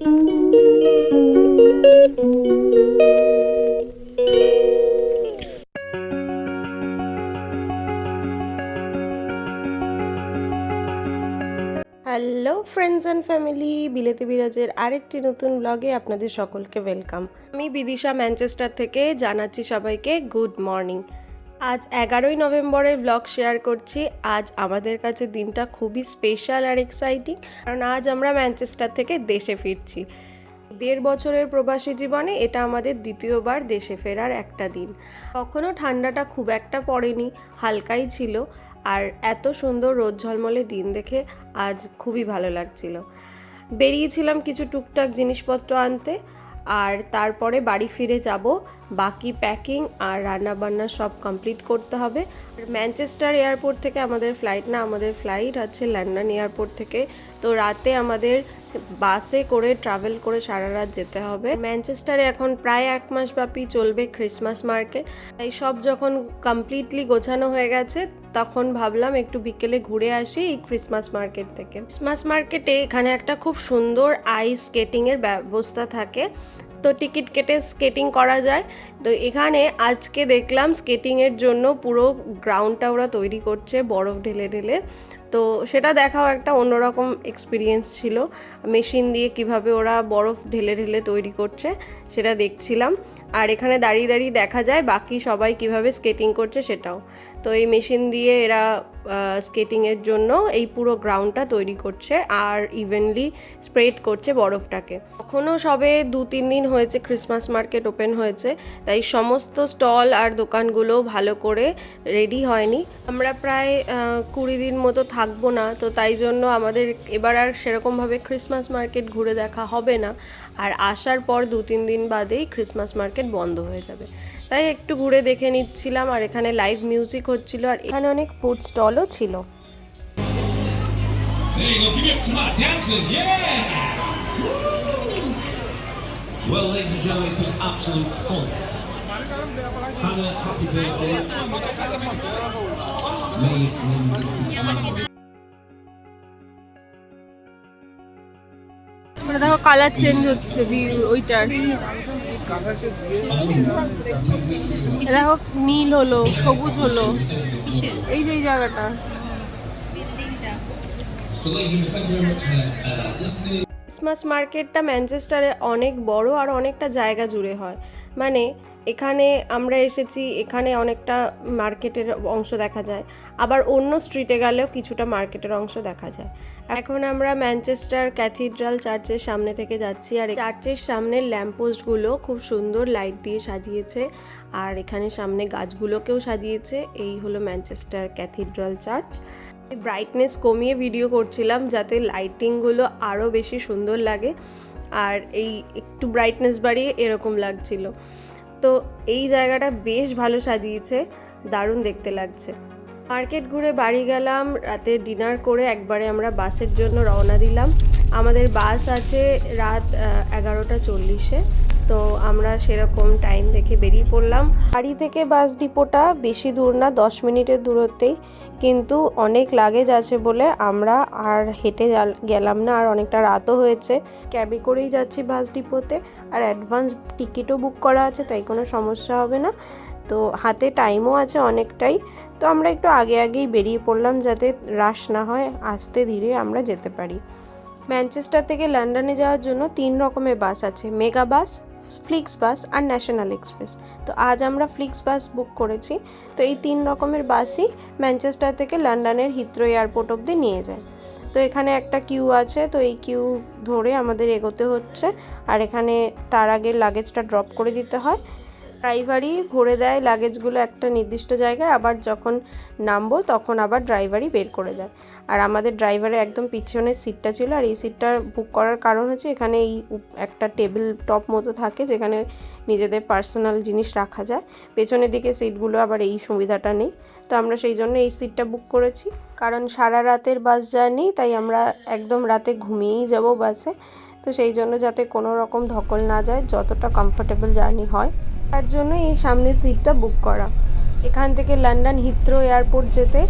Hello friends and family বিলেতে বিরাজের আরেকটি নতুন ব্লগে আপনাদের সকলকে ওয়েলকাম আমি বিদিশা ম্যানচেস্টার থেকে জানাচ্ছি সবাইকে গুড মর্নিং আজ এগারোই নভেম্বরের ব্লগ শেয়ার করছি। আজ আমাদের কাছে দিনটা খুবই স্পেশাল আর এক্সাইটিং কারণ আজ আমরা ম্যানচেস্টার থেকে দেশে ফিরছি। দেড় বছরের প্রবাসী জীবনে এটা আমাদের দ্বিতীয়বার দেশে ফেরার একটা দিন। কখনও ঠান্ডাটা খুব একটা পড়েনি, হালকাই ছিল, আর এত সুন্দর রোদ ঝলমলে দিন দেখে আজ খুবই ভালো লাগছিল। বেরিয়েছিলাম কিছু টুকটাক জিনিসপত্র আনতে, আর তারপরে বাড়ি ফিরে যাব বাকি প্যাকিং আর রান্নাবান্না সব কমপ্লিট করতে হবে। আর ম্যানচেস্টার এয়ারপোর্ট থেকে আমাদের ফ্লাইট না, আমাদের ফ্লাইট আছে লন্ডন এয়ারপোর্ট থেকে। তো রাতে আমাদের বাসে করে ট্রাভেল করে সারা রাত যেতে হবে। ম্যানচেস্টারে এখন প্রায় এক মাস ব্যাপী চলবে ক্রিসমাস মার্কেট তাই সব যখন কমপ্লিটলি গোছানো হয়ে গেছে, তখন ভাবলাম একটু বিকেলে ঘুরে আসি এই ক্রিসমাস মার্কেট থেকে। ক্রিসমাস মার্কেটে এখানে একটা খুব সুন্দর আইস স্কেটিংয়ের ব্যবস্থা থাকে। তো টিকিট কেটে স্কেটিং করা যায়। তো এখানে আজকে দেখলাম স্কেটিংয়ের জন্য পুরো গ্রাউন্ডটা ওরা তৈরি করছে বরফ ঢেলে ঢেলে। তো সেটা দেখাও একটা অন্যরকম এক্সপিরিয়েন্স ছিল। মেশিন দিয়ে কীভাবে ওরা বরফ ঢেলে ঢেলে তৈরি করছে সেটা দেখছিলাম। আর এখানে দাঁড়িয়ে দাঁড়িয়ে দেখা যায় বাকি সবাই কীভাবে স্কেটিং করছে সেটাও। তো এই মেশিন দিয়ে এরা স্কেটিংয়ের জন্য এই পুরো গ্রাউন্ডটা তৈরি করছে আর ইভেনলি স্প্রেড করছে বরফটাকে। তখনও সবে দু তিন দিন হয়েছে ক্রিসমাস মার্কেট ওপেন হয়েছে, তাই সমস্ত স্টল আর দোকানগুলো ভালো করে রেডি হয়নি। আমরা প্রায় কুড়ি দিন মতো থাকব না, তো তাই জন্য আমাদের এবার আর সেরকমভাবে ক্রিসমাস মার্কেট ঘুরে দেখা হবে না। আর আসার পর দু তিন দিন বাদেই ক্রিসমাস মার্কেট বন্ধ হয়ে যাবে। তাই একটু ঘুরে দেখে নিচ্ছিলাম আর এখানে লাইভ মিউজিক হচ্ছিল আর এখানে অনেক ফুড স্টলও ছিল। মানে দেখো কালার চেঞ্জ হচ্ছে ওইটার। দেখো নীল হলো, সবুজ হলো। এই যে এই জায়গাটা. ক্রিসমাস মার্কেটটা ম্যানচেস্টারে অনেক বড় আর অনেকটা জায়গা জুড়ে হয়। মানে এখানে আমরা এসেছি, এখানে অনেকটা মার্কেটের অংশ দেখা যায়। আবার অন্য স্ট্রিটে গেলেও কিছুটা মার্কেটের অংশ দেখা যায়। এখন আমরা ম্যানচেস্টার ক্যাথিড্রাল চার্চের সামনে থেকে যাচ্ছি আর চার্চের সামনের ল্যাম্পপোস্টগুলো খুব সুন্দর লাইট দিয়ে সাজিয়েছে আর এখানে সামনে গাছগুলোকেও সাজিয়েছে। এই হলো ম্যানচেস্টার ক্যাথিড্রাল চার্চ। ব্রাইটনেস কমিয়ে ভিডিও করছিলাম যাতে লাইটিংগুলো আরও বেশি সুন্দর লাগে। আর এই একটু ব্রাইটনেস বাড়িয়ে এরকম লাগছিল। তো এই জায়গাটা বেশ ভালো সাজিয়েছে, দারুণ দেখতে লাগছে। মার্কেট ঘুরে বাড়ি গেলাম, রাতে ডিনার করে একবারে আমরা বাসের জন্য রওনা দিলাম। আমাদের বাস আছে রাত এগারোটা চল্লিশে, তো আমরা সেরকম টাইম দেখে বেরিয়ে পড়লাম। বাড়ি থেকে বাস ডিপোটা বেশি দূর না, দশ মিনিটের দূরত্বেই। কিন্তু অনেক লাগেজ আছে বলে আমরা আর হেঁটে গেলাম না আর অনেকটা রাতও হয়েছে। ক্যাবে করেই যাচ্ছি বাস ডিপোতে। আর অ্যাডভান্স টিকিটও বুক করা আছে, তাই কোনো সমস্যা হবে না। তো হাতে টাইমও আছে অনেকটাই। তো আমরা একটু আগে আগেই বেরিয়ে পড়লাম যাতে রাশ না হয়, আস্তে ধীরে আমরা যেতে পারি। ম্যানচেস্টার থেকে লন্ডনে যাওয়ার জন্য তিন রকমের বাস আছে, মেগা বাস ফ্লিক্স বাস আর ন্যাশনাল এক্সপ্রেস তো আজ আমরা ফ্লিক্স বাস বুক করেছি। তো এই তিন রকমের বাসই ম্যানচেস্টার থেকে লন্ডনের হিথ্রো এয়ারপোর্ট অবধি নিয়ে যায়। তো এখানে একটা কিউ আছে। তো এই কিউ ধরে আমাদের এগোতে হচ্ছে। আর এখানে তার আগে লাগেজটা ড্রপ করে দিতে হয়। ড্রাইভারই ভরে দেয় লাগেজগুলো একটা নির্দিষ্ট জায়গায়, আবার যখন নামবো তখন আবার ড্রাইভারই বের করে দেয়। আর আমাদের ড্রাইভারের একদম পিছনের সিটটা ছিল, আর এই সিটটা বুক করার কারণ হচ্ছে এখানে এই একটা টেবিল টপ মতো থাকে যেখানে নিজেদের পার্সোনাল জিনিস রাখা যায়। পেছনের দিকে সিটগুলো আবার এই সুবিধাটা নেই। তো আমরা সেই জন্য এই সিটটা বুক করেছি। কারণ সারা রাতের বাস জার্নি তাই আমরা একদম রাতে ঘুমিয়েই যাব বাসে তো সেই জন্য যাতে কোনো রকম ধকল না যায়, যতটা কমফোর্টেবল জার্নি হয়। তার জন্য এই সামনের সিটটা বুক করা। এখান থেকে লন্ডন হিথ্রো এয়ারপোর্ট যেতে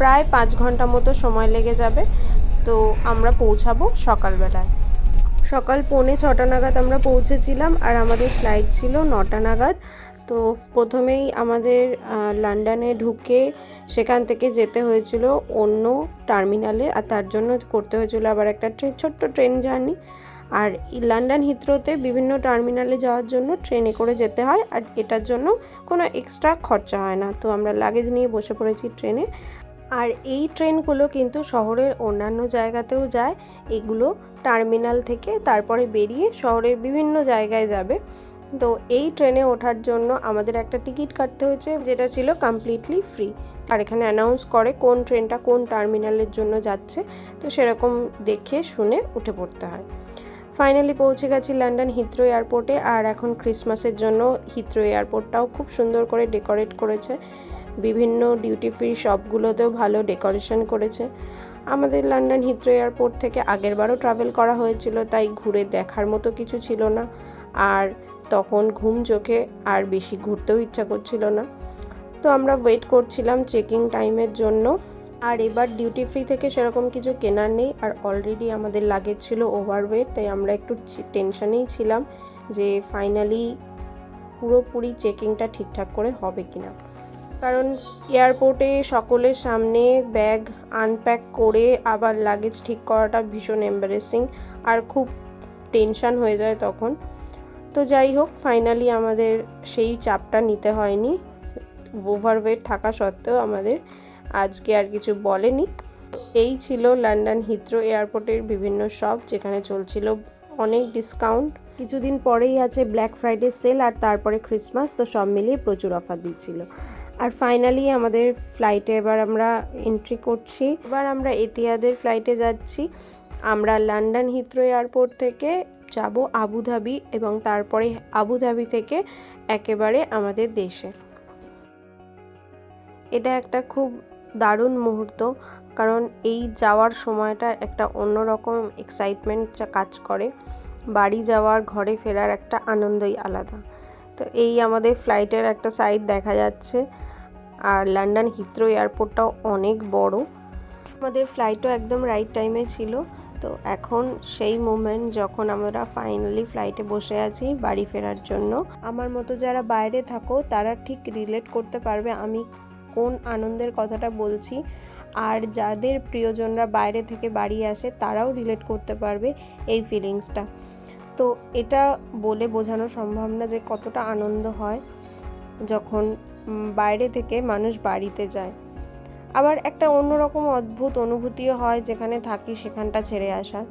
প্রায় পাঁচ ঘণ্টা মতো সময় লেগে যাবে। তো আমরা পৌঁছাবো সকালবেলায়। সকাল পৌনে ছটা নাগাদ আমরা পৌঁছেছিলাম আর আমাদের ফ্লাইট ছিল নটা নাগাদ। তো প্রথমেই আমাদের লন্ডনে ঢুকে সেখান থেকে যেতে হয়েছিল অন্য টার্মিনালে আর তার জন্য করতে হয়েছিল আবার একটা ছোট্ট ট্রেন জার্নি। আর লন্ডন হিথ্রোতে বিভিন্ন টার্মিনালে যাওয়ার জন্য ট্রেনে করে যেতে হয় আর এটার জন্য কোনো এক্সট্রা খরচা হয় না। তো আমরা লাগেজ নিয়ে বসে পড়েছি ট্রেনে। আর এই ট্রেনগুলো কিন্তু শহরের অন্যান্য জায়গাতেও যায়। এগুলো টার্মিনাল থেকে তারপরে বেরিয়ে শহরের বিভিন্ন জায়গায় যাবে। তো এই ট্রেনে ওঠার জন্য আমাদের একটা টিকিট কাটতে হয়েছে, যেটা ছিল কমপ্লিটলি ফ্রি আর এখানে অ্যানাউন্স করে কোন ট্রেনটা কোন টার্মিনালের জন্য যাচ্ছে। তো সেরকম দেখে শুনে উঠে পড়তে হয়। ফাইনালি পৌঁছে গেছি লন্ডন হিথ্রো এয়ারপোর্টে আর এখন ক্রিসমাসের জন্য হিথ্রো এয়ারপোর্টটাও খুব সুন্দর করে ডেকোরেট করেছে। বিভিন্ন ডিউটি ফ্রি শপগুলোতেও ভালো ডেকোরেশন করেছে। আমাদের লন্ডন হিথ্রো এয়ারপোর্ট থেকে আগেরবারও ট্রাভেল করা হয়েছিল, তাই ঘুরে দেখার মতো কিছু ছিল না। আর তখন ঘুম চোখে আর বেশি ঘুরতেও ইচ্ছা করছিল না। তো আমরা ওয়েট করছিলাম চেকিং টাইমের জন্য। আর এবার ডিউটি ফ্রি থেকে সেরকম কিছু কেনার নেই, আর অলরেডি আমাদের লাগেজ ছিল ওভারওয়েট তাই আমরা একটু টেনশনেই ছিলাম যে ফাইনালি পুরোপুরি চেকিংটা ঠিকঠাক করে হবে কিনা। কারণ এয়ারপোর্টে সকলের সামনে ব্যাগ আনপ্যাক করে আবার লাগেজ ঠিক করাটা ভীষণ এম্বারেসিং আর খুব টেনশান হয়ে যায় তখন। তো যাই হোক ফাইনালি আমাদের সেই চাপটা নিতে হয়নি। ওভারওয়েট থাকা সত্ত্বেও আমাদের আজকে আর কিছু বলেনি। এই ছিল লন্ডন হিথ্রো এয়ারপোর্টের বিভিন্ন শপ যেখানে চলছিল অনেক ডিসকাউন্ট কিছুদিন পরেই আছে ব্ল্যাক ফ্রাইডে সেল আর তারপরে ক্রিসমাস তো সব মিলিয়ে প্রচুর অফার দিচ্ছিল। আর ফাইনালি আমাদের ফ্লাইটে এবার আমরা এন্ট্রি করছি। এবার আমরা এতিয়াদের ফ্লাইটে যাচ্ছি। আমরা লন্ডন হিথ্রো এয়ারপোর্ট থেকে যাব আবুধাবি এবং তারপরে আবুধাবি থেকে একেবারে আমাদের দেশে। এটা একটা খুব দারুণ মুহূর্ত, কারণ এই যাওয়ার সময়টা একটা অন্যরকম এক্সাইটমেন্ট কাজ করে। বাড়ি যাওয়ার, ঘরে ফেরার একটা আনন্দই আলাদা। তো এই আমাদের ফ্লাইটের একটা সাইড দেখা যাচ্ছে, আর লন্ডন হিথ্রো এয়ারপোর্টটাও অনেক বড়। আমাদের ফ্লাইটও একদম রাইট টাইমে ছিল। তো এখন সেই মোমেন্ট যখন আমরা ফাইনালি ফ্লাইটে বসে আছি বাড়ি ফেরার জন্য, আমার মতো যারা বাইরে থাকো, তারা ঠিক রিলেট করতে পারবে। আমি কোন আনন্দের কথাটা বলছি, আর যাদের প্রিয়জনরা বাইরে থেকে বাড়ি আসে তারাও রিলেট করতে পারবে এই ফিলিংসটা তো এটা বলে বোঝানো সম্ভব না যে কতটা আনন্দ হয় যখন বাইরে থেকে মানুষ বাড়িতে যায়। আবার একটা অন্যরকম অদ্ভুত অনুভূতিও হয় যেখানে থাকি সেখানটা ছেড়ে আসার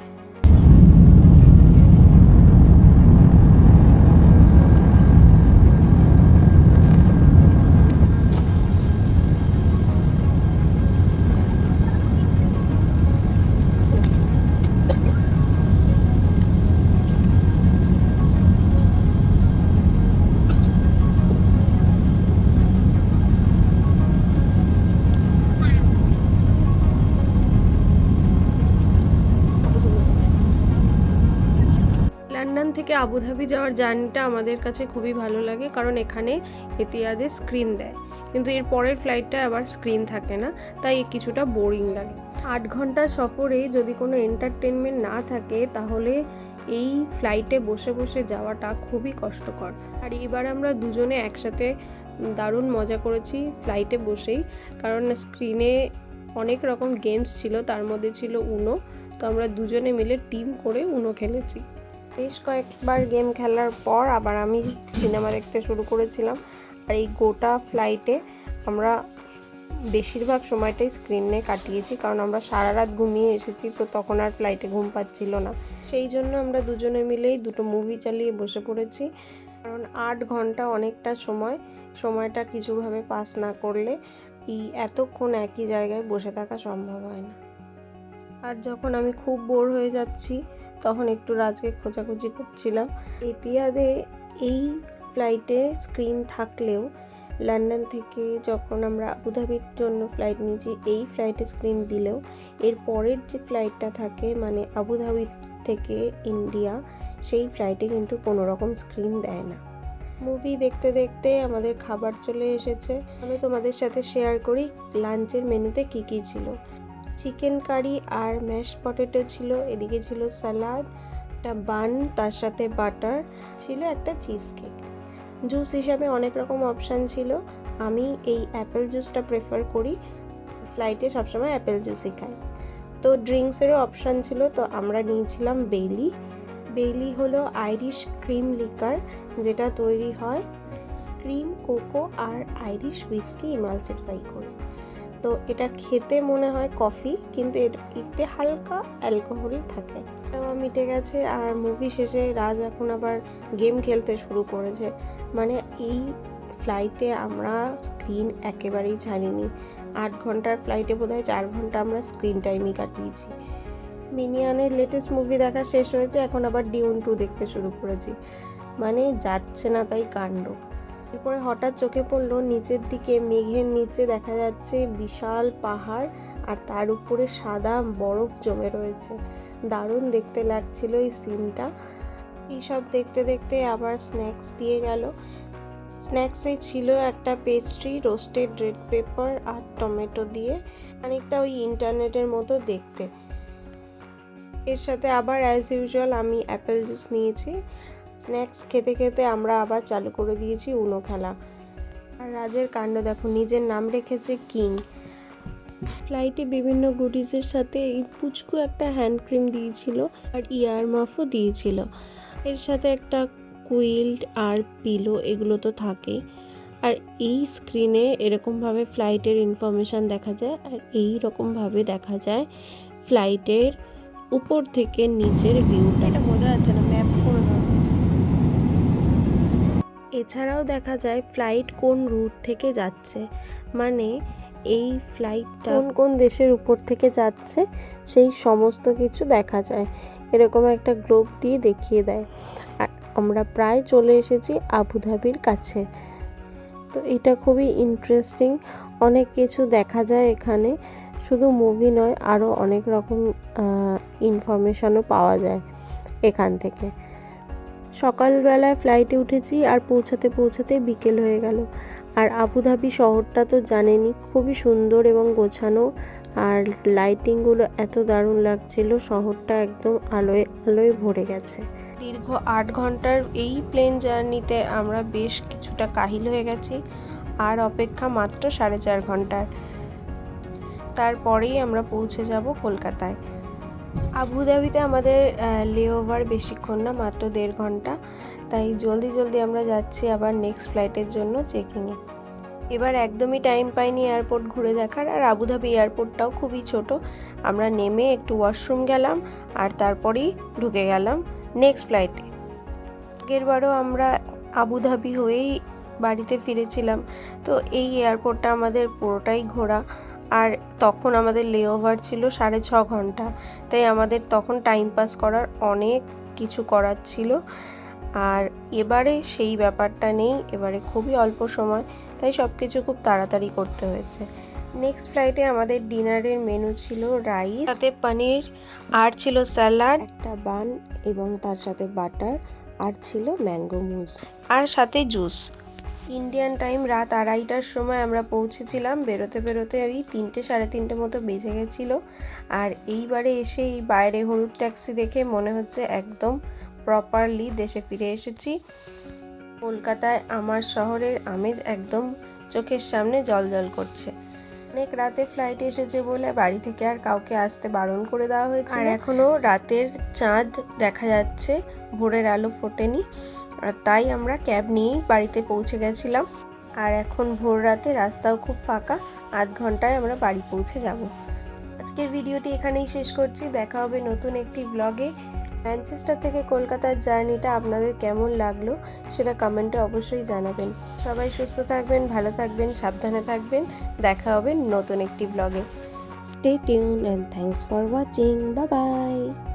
থেকে আবুধাবি যাওয়ার জার্নিটা আমাদের কাছে খুবই ভালো লাগে, কারণ এখানে এতিয়াদে স্ক্রিন দেয়। কিন্তু এর পরের ফ্লাইটটা আবার স্ক্রিন থাকে না, তাই কিছুটা বোরিং লাগে। আট ঘণ্টার সফরে যদি কোনো এন্টারটেনমেন্ট না থাকে, তাহলে এই ফ্লাইটে বসে বসে যাওয়াটা খুবই কষ্টকর। আর এবার আমরা দুজনে একসাথে দারুণ মজা করেছি ফ্লাইটে বসেই, কারণ স্ক্রিনে অনেক রকম গেমস ছিল, তার মধ্যে ছিল উনো তো আমরা দুজনে মিলে টিম করে উনো খেলেছি। বেশ কয়েকবার গেম খেলার পর আবার আমি সিনেমা দেখতে শুরু করেছিলাম। আর এই গোটা ফ্লাইটে আমরা বেশিরভাগ সময়টাই স্ক্রিনে কাটিয়েছি, কারণ আমরা সারা রাত ঘুমিয়ে এসেছি, তো তখন আর ফ্লাইটে ঘুম পাচ্ছিল না। সেই জন্য আমরা দুজনে মিলেই দুটো মুভি চালিয়ে বসে পড়েছি। কারণ আট ঘণ্টা অনেকটা সময়, সময়টা কিছুভাবে পাস না করলে এই এতক্ষণ একই জায়গায় বসে থাকা সম্ভব হয় না। আর যখন আমি খুব বোর হয়ে যাচ্ছি তখন একটু রাজকে খোঁজাখুঁজি করছিলাম। এতিয়াদে এই ফ্লাইটে স্ক্রিন থাকলেও লন্ডন থেকে যখন আমরা আবুধাবির জন্য ফ্লাইট নিয়েছি, এই ফ্লাইটে স্ক্রিন দিলেও এর পরের যে ফ্লাইটটা থাকে মানে আবুধাবি থেকে ইন্ডিয়া সেই ফ্লাইটে কিন্তু কোনো রকম স্ক্রিন দেয় না। মুভি দেখতে দেখতে আমাদের খাবার চলে এসেছে। আমি তোমাদের সাথে শেয়ার করি লাঞ্চের মেনুতে কী কী ছিল? চিকেন কারি আর ম্যাশ পটেটো ছিল, এদিকে ছিল স্যালাড একটা বান তার সাথে বাটার ছিল একটা চিজ কেক জুস হিসাবে অনেক রকম অপশান ছিল। আমি এই অ্যাপেল জুসটা প্রেফার করি। ফ্লাইটে সবসময় অ্যাপেল জুসই খাই। তো ড্রিঙ্কসেরও অপশান ছিল, তো আমরা নিয়েছিলাম বেলি বেলি হলো আইরিশ ক্রিম লিকার যেটা তৈরি হয় ক্রিম কোকো আর আইরিশ হুইস্কি ইমালসিফাই করে। তো এটা খেতে মনে হয় কফি, কিন্তু এতে হালকা অ্যালকোহল থাকে। এটাও মিটে গেছে আর মুভি শেষে রাজ এখন আবার গেম খেলতে শুরু করেছে। মানে এই ফ্লাইটে আমরা স্ক্রিন একেবারেই ছাড়িনি। আট ঘণ্টার ফ্লাইটে বোধহয় চার ঘণ্টা আমরা স্ক্রিন টাইমই কাটিয়েছি। মিনিয়ানের লেটেস্ট মুভি দেখা শেষ হয়েছে, এখন আবার ডিউন টু দেখতে শুরু করেছি। মানে যাচ্ছে না তাই কাণ্ড। এরপরে হঠাৎ চোখে পড়ল, নিচের দিকে মেঘের নিচে দেখা যাচ্ছে বিশাল পাহাড় আর তার উপরে সাদা বরফ জমে রয়েছে। দারুণ দেখতে লাগছিল এই সিনটা। এইসব দেখতে দেখতে আবার স্ন্যাক্স দিয়ে গেল। স্ন্যাক্সে ছিল একটা পেস্ট্রি, রোস্টেড রেড পেপার আর টমেটো দিয়ে অনেকটা ওই ইন্টারনেটের মতো দেখতে। এর সাথে আবার অ্যাজ ইউজুয়াল আমি অ্যাপেল জুস নিয়েছি। স্ন্যাক্স খেতে খেতে আমরা আবার চালু করে দিয়েছি উনো খেলা। আর রাজের কাণ্ড দেখো, নিজের নাম রেখেছে কিং। ফ্লাইটে বিভিন্ন গুডিজের সাথে এই পুচকু একটা হ্যান্ড ক্রিম দিয়েছিল আর ইয়ার মাফও দিয়েছিল। এর সাথে একটা কুইল্ড আর পিলো এগুলো তো থাকেই আর এই স্ক্রিনে এরকমভাবে ফ্লাইটের ইনফরমেশান দেখা যায় আর এই রকমভাবে দেখা যায় ফ্লাইটের উপর থেকে নিচের ভিউটা। এটা বোঝা যাচ্ছে না? এছাড়াও দেখা যায় ফ্লাইট কোন রুট থেকে যাচ্ছে। মানে এই ফ্লাইটটা কোন কোন দেশের উপর থেকে যাচ্ছে, সেই সমস্ত কিছু দেখা যায়। এরকম একটা গ্লোব দিয়ে দেখিয়ে দেয়। আমরা প্রায় চলে এসেছি আবুধাবির কাছে। তো এটা খুবই ইন্টারেস্টিং অনেক কিছু দেখা যায় এখানে। শুধু মুভি নয় আরও অনেক রকম ইনফরমেশানও পাওয়া যায় এখান থেকে। সকালবেলায় ফ্লাইটে উঠেছি আর পৌঁছাতে পৌঁছাতে বিকেল হয়ে গেল। আর আবুধাবি শহরটা তো জানেনই, খুবই সুন্দর এবং গোছানো। আর লাইটিংগুলো এত দারুণ লাগছিল, শহরটা একদম আলোয় আলোয় ভরে গেছে। দীর্ঘ আট ঘণ্টার এই প্লেন জার্নিতে আমরা বেশ কিছুটা কাহিল হয়ে গেছি, আর অপেক্ষা মাত্র সাড়ে চার ঘণ্টার। তারপরেই আমরা পৌঁছে যাব কলকাতায়। আবুধাবিতে আমাদের লেওভার বেশিক্ষণ না, মাত্র দেড় ঘণ্টা। তাই জলদি জলদি আমরা যাচ্ছি আবার নেক্সট ফ্লাইটের জন্য চেকিংয়ে এবার একদমই টাইম পাইনি এয়ারপোর্ট ঘুরে দেখার, আর আবুধাবি এয়ারপোর্টটাও খুবই ছোট। আমরা নেমে একটু ওয়াশরুম গেলাম, আর তারপরেই ঢুকে গেলাম নেক্সট ফ্লাইটে আগেরবারও আমরা আবুধাবি হয়েই বাড়িতে ফিরেছিলাম। তো এই এয়ারপোর্টটা আমাদের পুরোটাই ঘোরা। আর তখন আমাদের লেওভার ছিল সাড়ে ছ ঘণ্টা। তাই আমাদের তখন টাইম পাস করার অনেক কিছু করার ছিল। আর এবারে সেই ব্যাপারটা নেই এবারে খুবই অল্প সময় তাই সব কিছু খুব তাড়াতাড়ি করতে হয়েছে। নেক্সট ফ্লাইটে আমাদের ডিনারের মেনু ছিল রাইস সাথে পনির আর ছিল স্যালাড একটা বান এবং তার সাথে বাটার আর ছিল ম্যাঙ্গো মুজ আর সাথে জুস ইন্ডিয়ান টাইম রাত আড়াইটার সময় আমরা পৌঁছেছিলাম। বেরোতে বেরোতে ওই তিনটে সাড়ে তিনটে মতো বেজে গেছিল। আর এইবারে এসে এই বাইরে হলুদ ট্যাক্সি দেখে মনে হচ্ছে একদম প্রপারলি দেশে ফিরে এসেছি। কলকাতায় আমার শহরের আমেজ একদম চোখের সামনে জল জল করছে। অনেক রাতে ফ্লাইট এসেছে বলে বাড়ি থেকে আর কাউকে আসতে বারণ করে দেওয়া হয়েছে আর এখনও রাতের চাঁদ দেখা যাচ্ছে ভোরের আলো ফোটেনি। আর তাই আমরা ক্যাব নিয়েই বাড়িতে পৌঁছে গেছিলাম। আর এখন ভোর রাতে রাস্তাও খুব ফাঁকা, আধ ঘন্টায় আমরা বাড়ি পৌঁছে যাব। আজকের ভিডিওটি এখানেই শেষ করছি। দেখা হবে নতুন একটি ব্লগে ম্যানচেস্টার থেকে কলকাতার জার্নিটা আপনাদের কেমন লাগল সেটা কমেন্টে অবশ্যই জানাবেন। সবাই সুস্থ থাকবেন, ভালো থাকবেন, সাবধানে থাকবেন। দেখা হবে নতুন একটি ব্লগে stay tune and thanks for watching bye bye